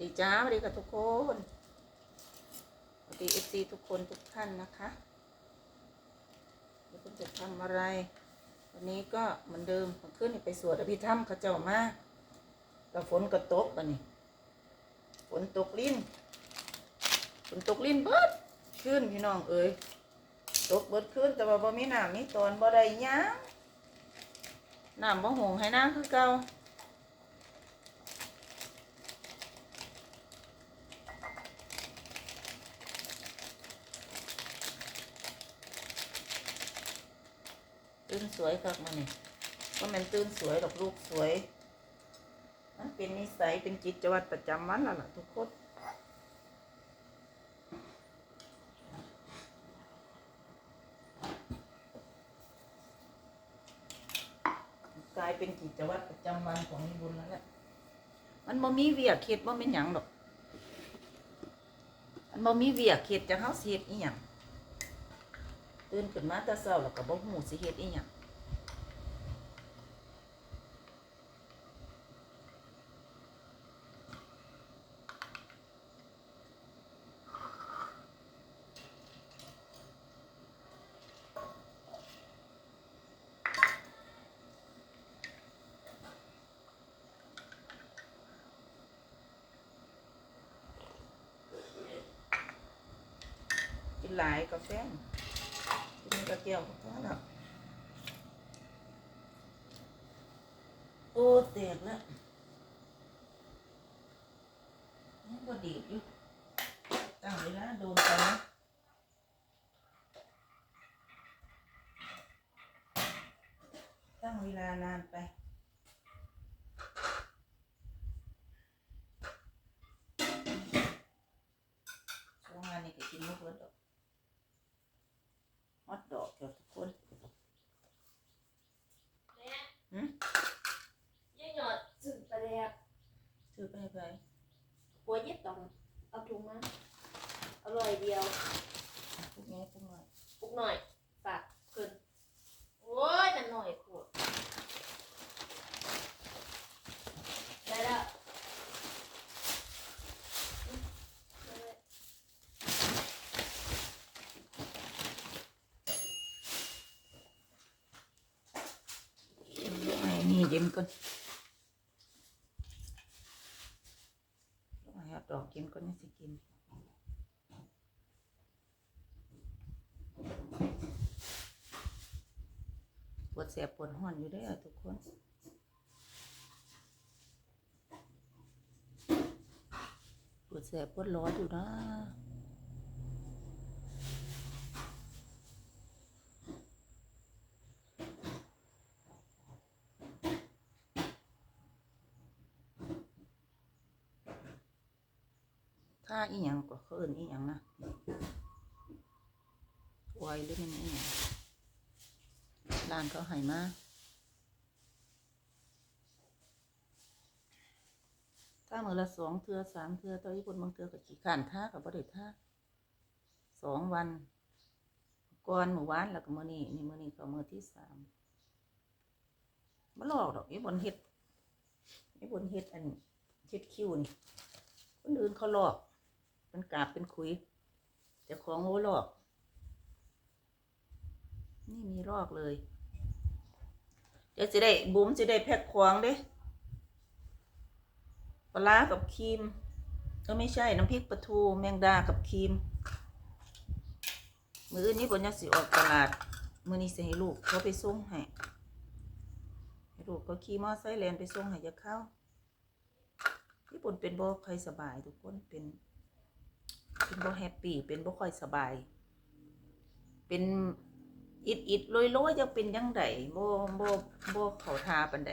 ดีจ้าสวัสดีค่ะทุกคนสวัสดีเอฟซีทุกคนทุกท่านนะคะคุณจะทำอะไร วันนี้ก็เหมือนเดิมเมื่อคืนไปสวดอภิธรรมเขาเจ้ามาแล้วฝนก็ตกบันนี้ ฝนตกลิ้น ฝนตกลิ้นเบิดขึ้นพี่น้องเอ้ยตกเบิดขึ้นแต่ว่าบ่มีน้ำมีตอนบ่ได้ยังน้ำบ่หงให้น้ำคือเก่า ตื่นสวยครับมันนี่ก็มันตื่นสวยดอกลูกสวย มันเป็นนิสัยเป็นกิจวัตรประจำวันแล้วล่ะทุกคนกลายเป็นกิจวัตรประจำวันของนิบุญแล้วแหละมันบ่มีเวียกเข็ดบ่เป็นหยังดอกมันบ่มีเวียกเข็ดจะเฮาสิเฮ็ดอีหยังตื่นขึ้นมาแต่เช้าแล้วก็บ่ฮู้สิเฮ็ดอีหยัง กินหลายกาแฟกินกระเกียวก็พอแล้วโอ้แตกแล้วยังบ่ดีดอยู่ตั้งเวลาโดนไปนะตั้งเวลานานไปช่วงงานนี้ก็กินไม่เบิดดอก ฮอตดอกเกือบทุกคนแม่หืมยี่หยอดสึกประเดี๋ยวซื้อไปให้ไปหัวเย็ดตองเอาถุงมาอร่อยเดียวพวกนี้พวกน้อยปุกหน่อยฝากขึ้นโอ้ยมันหน่อยขวดได้แล้วอืมได้แล้ว ไอ้นี่เย็นก่อนไอ้ดอกกินก่อนนี่สิกินปวดแสบปวดห้อนอยู่ได้อทุกคนปวดแสบปวดร้อนอยู่นะ ถ้าอีหยังก็เขาอิ้นอีหยังนะไวหรือมันอีหยังร้านเขาให้มาถ้ามือละสองเทือสามเทือตอนนี้คนบางเทือก็ขี้ข้านท่ากับบ่ได้ท่าสองวันก่อนเมื่อวานแล้วก็มื้อนี้นี่มื้อนี้ก็มื้อที่สามบ่หลอกดอกไอ้บนเฮ็ดไอ้บนเฮ็ดอันเฮ็ดคิวนี่คนอื่นเขาหลอก เป็นกาบเป็นคุยแต่ของโง่หลอก นี่มีรอกเลย เดี๋ยวจะได้บุ๋มจะได้แพ็คของเด้ปลาร้ากับครีม ก็ไม่ใช่น้ำพริกปลาทูแมงดากับครีม มืออื่นนี้บนยักสิออกตลาด มือนี้สิให้ลูกเขาไปส่งให้ลูกก็ขี่มอไซค์แลนไปส่งให้จะเข้าญี่ปุ่นเป็นบ่ค่อยสบายทุกคนเป็น เป็นบ่แฮปปี้เป็นบ่ค่อยสบาย เป็นอิดอิดลอยลอยจะเป็นยังไงบ่บ่บ่เขาทาปานใด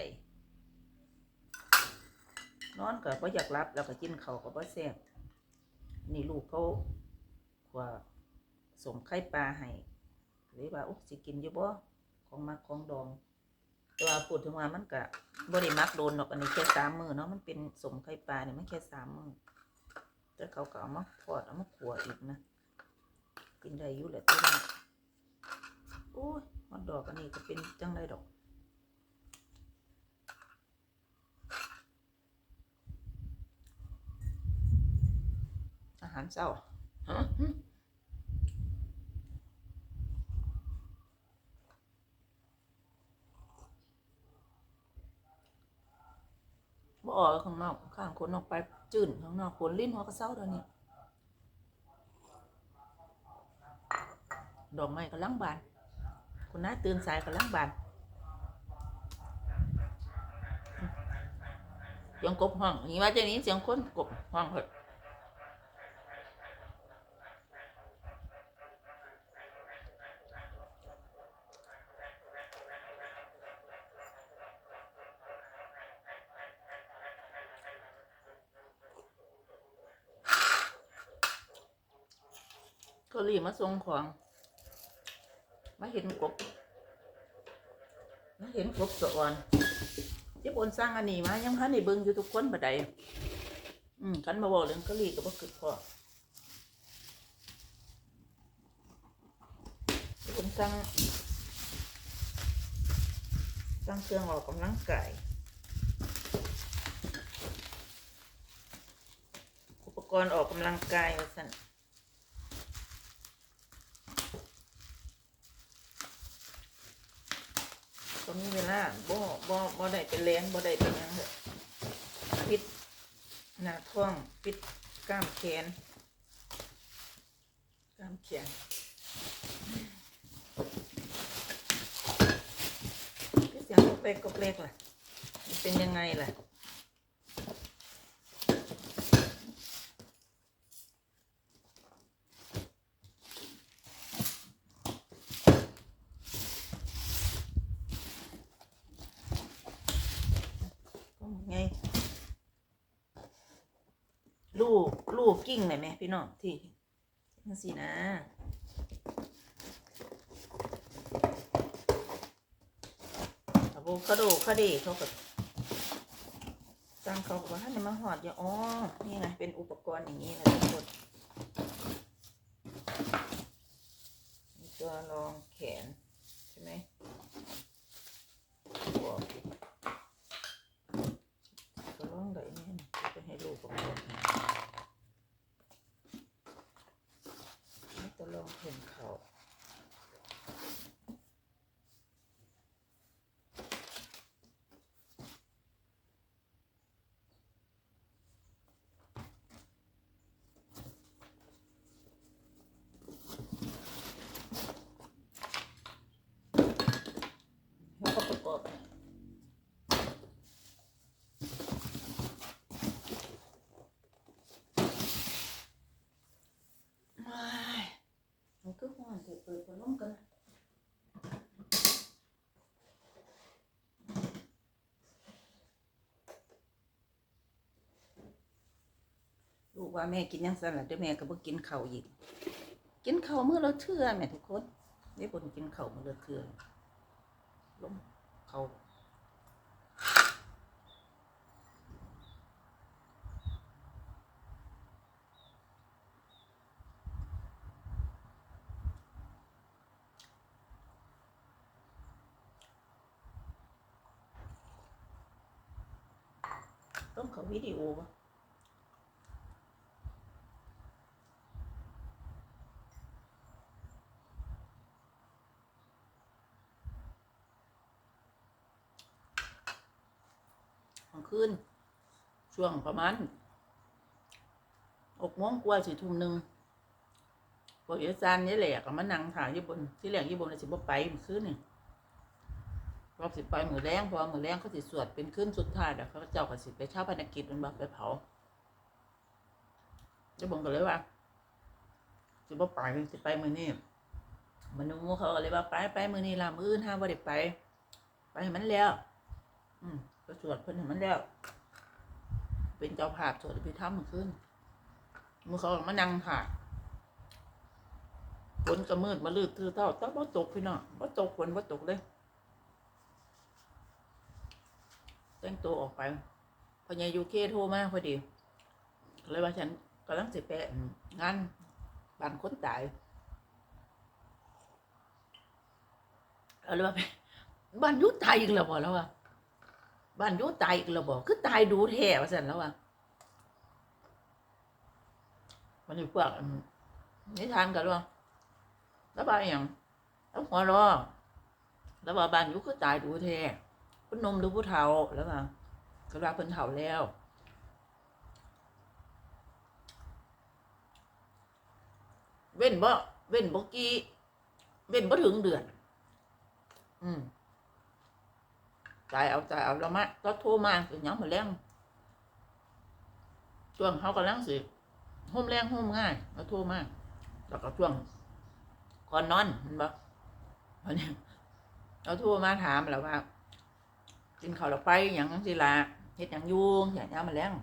นอนก็บ่อยากรับแล้วก็กินเขาก็บ่แซ่บนี่ลูกเขาขวาส่งไข่ปลาให้เลยว่าอุ๊สิกินอยู่บ่ของมักของดองแต่ว่าพูดถึงว่ามันก็บ่ได้มักโดนหรอกอันนี้แค่สามมือเนาะมันเป็นสมไข่ปลาเนี่ยมันแค่สามมือ แต่เขาก็เอามาทอดเอามาขัวอีกนะ กินได้อยู่แหละตัวนี้โอ้ยฮอตดอกอันนี้ก็เป็นจังไรดอกอาหารเช้าฮะ ออกข้างนอกข้างคนออกไปจื่นข้างนอกขนลิ้นหัวกระเซ้าเดี๋ยวนี้ดอกไม้กำลังบาน คุณน้าตื่นสายกำลังบานเสียงกบห้องนี่ว่าจะนี้เสียงคนกบห้องเหอ ก็รีมาส่งของ มาเห็นกบมาเห็นกบสะอ่อนเจ้าบนสร้างอันนี้มายังพันในเบิ่งอยู่ทุกคนบัดใดอืมคันมาบอกเรื่องกะหรี่ก็บ่คือพอเจ้าบนสร้างสร้างเครื่องออกกำลังกายอุปกรณ์ออกกำลังกายว่าสั่น ก็ มีเวลาบ่บ่บ่ได้เป็นแรงบ่ได้เป็นยังเถอะปิดหน้าท้อง ปิดกล้ามแขนกล้ามแขนเสียงก็เปกก็เปกล่ะ เป็นยังไงล่ะก็ไง ลู กกิ้งเลยไหมพี่น้องที่นั่นสินะอะโวคาโดคาเดเขากับสร้างเขาบอกว่าท่านมาหอดอย่าอ๋อนี่ไงเป็นอุปกรณ์อย่างนี้นะทุกคนตัวรองแขน ใช่ไหมบวกตัวรองไหนเนี่ยจะให้ลูกประกอบนะนี่ตัวรองแขนเขาแล้วก็ประกอบนะว้าย มันก็ห่อนเถอะเปิดพัดลมกันลูกว่าแม่กินยังสั่นล่ะเดี๋ยวแม่ก็บ่กินข้าวอีก กินข้าวมื้อละเทื่อแม่ทุกคนนี่บนกินข้าวมื้อละเทื่อลม เขาต้องเขาวิดีโอปะางคืนช่วงประมาณหกโมงกว่าสี่ทุ่มหนึ่งพวกเอซานนี่แหละก็มานั่งถ่ายญี่ปุ่นที่แหลกญี่ปุ่นเลยสิบไปมื่อคืนนี่รอบสิบไปมือแรงพอมือแรงเขาสิสวดเป็นคืนสุดท้ายเดี๋ยวเขาเจ้าก็สิไปเช่าพนักกิจมันบ่ไปเผาญี่ปุ่นก็เลยว่าสิบไปสิไปมือนี้มันนูเขาเลยว่าไปไปมือนี้ละมืออื่นห้ามว่าได้ไป ไปมันแล้ว อืม ไปสวดเพิ่นให้มันแล้ว เป็นเจ้าภาพสวดอภิธรรมเมื่อคืนมือเขาก็มานั่งถ่ายฝนก็มืดมาลืดทือเท่าต้องบ่ตกพี่น้องบ่ตกฝนบ่ตกเลยแต่งตัวออกไปพอใหญายูเคโทรมาพอดี เลยว่าฉันกำลังสิไปงานบานคนตายเอาเลยว่าบ้านยุตายอีกแล้วบ่แล้วอะ บ้านอยุตายอีกแล้วบ่คือตายดูแท้ว่าซั่นแล้วอะมันอยู่พวกอืมนิทานกันว่าแล้วบายอย่างแล้วหัวรอแล้วว่าบ้านอยู่ก็ตายดูแท้ผู้หนมหรือผู้เฒ่าแล้วว่าก็ว่าเพิ่นเฒ่าแล้วเว้นบ่เว้นบ่กี่เว้นบ่ถึงเดือน อืม ตายเอาตายเอาแล้วมาก็โทรมาคือหยังมาแรงช่วงเขากำลังสิห่มแรงห่มง่ายแล้วโทรมาแล้วก็ช่วงก่อนนอนเห็นบ่วันนี้เราโทรมาถามแล้วว่ากินข้าวแล้วไปหยังสิล่ะเฮ็ดหยังยู่อย่างนี้มาแรง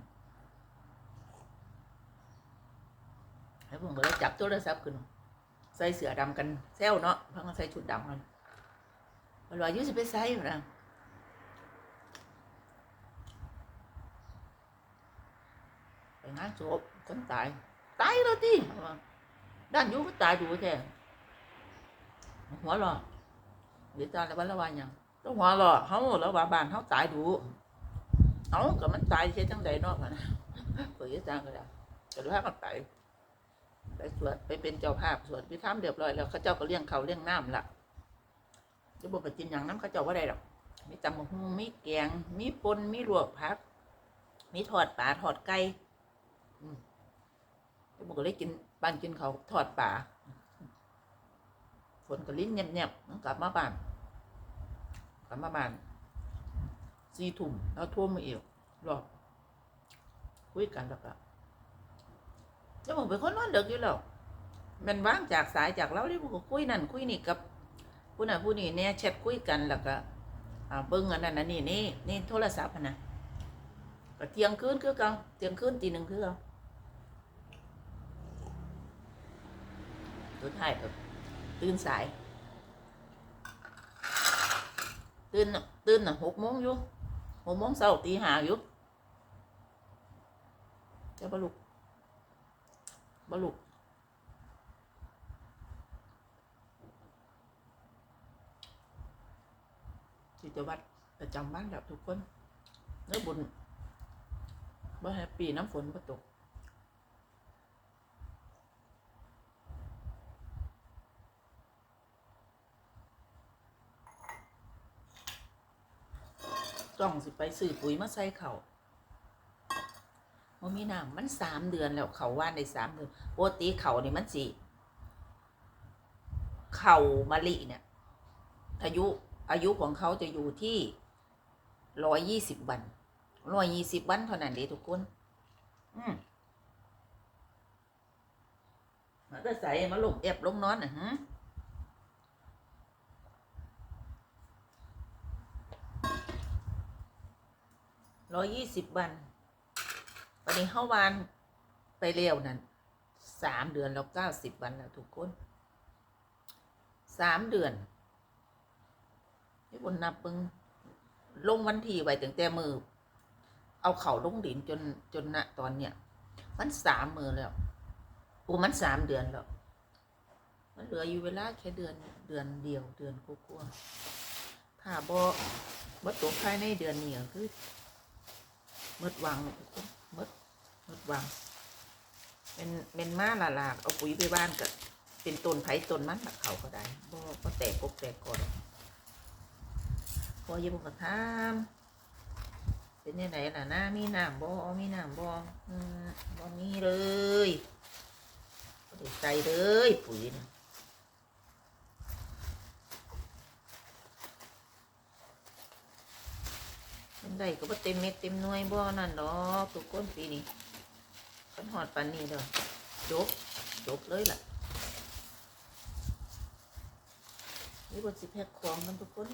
แล้วผมก็เลยจับโทรศัพท์ขึ้นใส่เสื้อดำกันแซวเนาะเพิ่งมาใส่ชุดดำกันมันว่าอยุสิไปใส่อยู่นะไป งานศพคนตาย ตายแล้วที่ด้านอยุก็ตายดูแท้หัวหลอเดี๋ยวจานแล้ววันละวันยังต้องหัวหลอเขาแล้วว่าบ้านเขาตายดูเอาก็มันตายเช่นจังใดนาะมันเปิดจานก็ได้ก็ดูให้มันไปไปสวดไปเป็นเจ้าภาพสวดพิธามเรียบร้อยแล้วเขาเจ้าก็เลี้ยงเขาเลี้ยงน้ำละจะบอกไปกินอย่างน้ำเขาเจ้าว่าได้หรอกมีตำบักหุ่งมีแกง มีปนมีลวกผัก มีทอดปลาทอดไก่ จะบอกก็เลยกินบ้านกินเขาวทอดปลาฝนก็ลิ้นเงียบๆกลับมาบ้านกลับมาบ้านสี่ทุ่มแล้วท่วมมาอีกรอบคุยกันแล้วก็จะบอกเป็นคนนอนดึกอยู่แล้วมันว่างจากสายจากเราที่พวกคุยนั่นคุยนี่กับผู้นั้นผู้นี้เนี่ยแชทคุยกันแล้วก็อ่าเบิ้งอันนั้นอันนี้นี่นี่โทรศัพท์นะก็เที่ยงคืนคือกันเที่ยงคืนตีหนึ่งคือกัน สุดท้ายก็ตื่นสาย ตื่นตื่นน่ะหกโมงอยู่หกโมงเช้าตีห้าอยู่จะบลุกบลุกกิจวัตรประจำวันแบบทุกคนเนื้อบุญบ่แฮปปี้น้ำฝนบ่ตก ต้องสิไปซื้อปุ๋ยมาใส่เขาว่ามีน้ำมันสามเดือนแล้วเขาว่านในสามเดือนปกติเขานี่มันสิเขามะลิเนี่ยอายุอายุของเขาจะอยู่ที่ร้อยยี่สิบวันร้อยยี่สิบวันเท่านั้นเด้ทุกคน อืมมันก็ใส่มาลงเอบลงนอนนะฮะ ร้อยยี่สิบวันวันนี้เข้าวานไปเร็วนั่นสามเดือนแล้วเก้าสิบวันแล้วทุกคนสามเดือนที่บนนับเบิงลงวันที่ไว้ตั้งแต่มือ เอาเข่าลงดินจนจนณตอนเนี้ยมันสามมือแล้วโอ้มันสามเดือนแล้ว มันเหลืออยู่เวลาแค่เดือนเดือนเดียวเดือนกว่าๆถ้าบ่บ่ตกภายในเดือนนี้ก็คือ มดวังทุกคนมดมดวังเป็นเป็นม้าละลากเอาปุ๋ยไปบ้านก็เป็นต้นไผ่ต้นมันแบบเขาก็ได้บ่บ่แตกกกแตกก่อนพอเยังบอกถามเป็นยังไงล่ะนะมีน้ำบ่มีน้ำบ่บ่มีเลยใส่เลยปุ๋ยนะเป็น ได้ก็บ่เต็มเม็ดเต็มหน่วยบ่นั่นดอกทุกคนปีนี้ขันหอดปันนี้เด้อจบจบเลยล่ะนี่บนสิแพ็คของกันทุกคน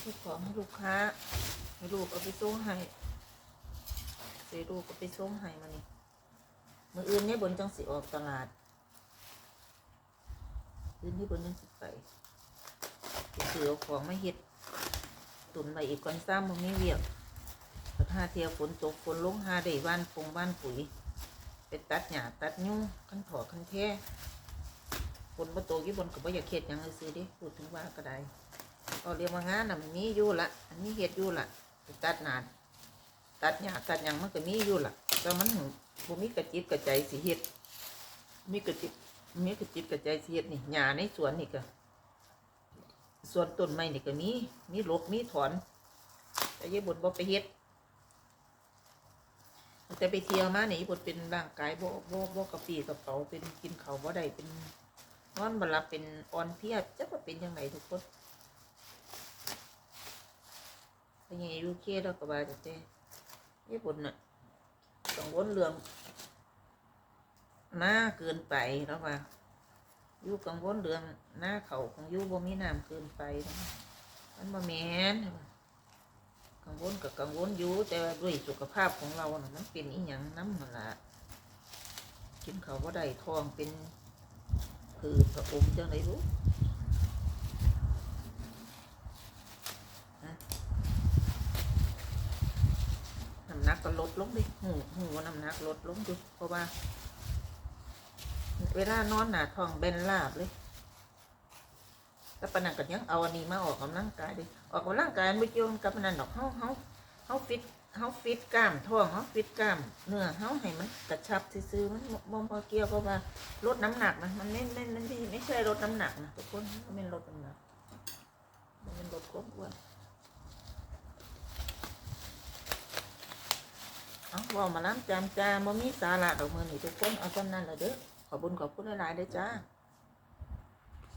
แพ็คของให้ลูกค้าให้ลูกเอาไปส่งให้สีลูกเอาไปส่งให้มานี่มืออื่นเนี่ยบนจังสิออกตลาดอื่นที่บนจังสิไปไปซื้อเอาของมาเฮ็ด ตุนไว้อีกก่อนซ้ำมึงไม่เวียกพอท่าเทียวฝนตกฝนลงหาได้บ้านปงบ้านปุ๋ยไปตัดหญ้าตัดยุ่งขั้นถอขั้นแท้บนประตูยี่บนก็บ่อยากเฮ็ดยังเลยซื้อดิพูดถึงว่าก็ได้ก็เรียกว่างานน่ะมันมีอยู่ละอันนี้เฮ็ดอยู่ละไปตัดหนาตัดหญ้าตัดหยังมันก็มีอยู่ละแต่มันบ่มีกระจิตกระใจสิเฮ็ดมีกระจิตมีกระจิตกระใจสิเฮ็ดนี่หญ้าในสวนนี่ก็ ส่วนต้นไม้นี่ก็มีมีรกมีถอนแต่ยายบุญบ่ไปเฮ็ดแต่ไปเที่ยวมาเนี่ยยายบุญเป็นร่างกายบ่บ่บ่กระปี้กระเป๋าเป็นกินเขาวบ่ได้เป็นนอนบลับเป็นอ่อนเพียจักว่าเป็นจังไงทุกคนพยายอยู่เคแล้วก็ว่าแต่แต่ยายบุญน่ะกังวลเรื่องหน้าเกินไปแล้วว่า ยู่กังวลเรื่องหน้าเขาของยู่บ่มีน้ำเกินไปนะมันบ่แม่นกังวลกับกังวลอยู่แต่ด้วยสุขภาพของเราน่ะมันเป็นอีหยังน้ำมันละกินเขาวบ่ได้ทองเป็นคือพระอมจังไดรู้น้ำหนักก็ลดลงดิหูหูน้ำหนักลดลงดูเพราะว่า เวลานอนหนาท้องเบนลาบเลยแล้วปานนันก็ยังเอาอันนี้มาออกกำลังกายดิออกกำลังกายไม่เกี่ยวกับอันนั้นดอกเฮาเฮาเฮาฟิตเฮาฟิตกล้ามท้องเฮาฟิตกล้ามเนื้อเฮาให้มันกระชับซื่อๆมันบ่บ่เกี่ยวกับว่าลดน้ำหนักนะมันไม่ไม่ไม่ไม่ใช่ลดน้ำหนักนะทุกคนมันเป็นลดน้ำหนักมันเป็นลดความอ้วนเอาเว่ามาล้ำจามจามบ่มีสาระดอกมือนี่ทุกคนเอาจำนั้นละเด้อ ขอบุญขอบคุณหลายๆเด้จ้า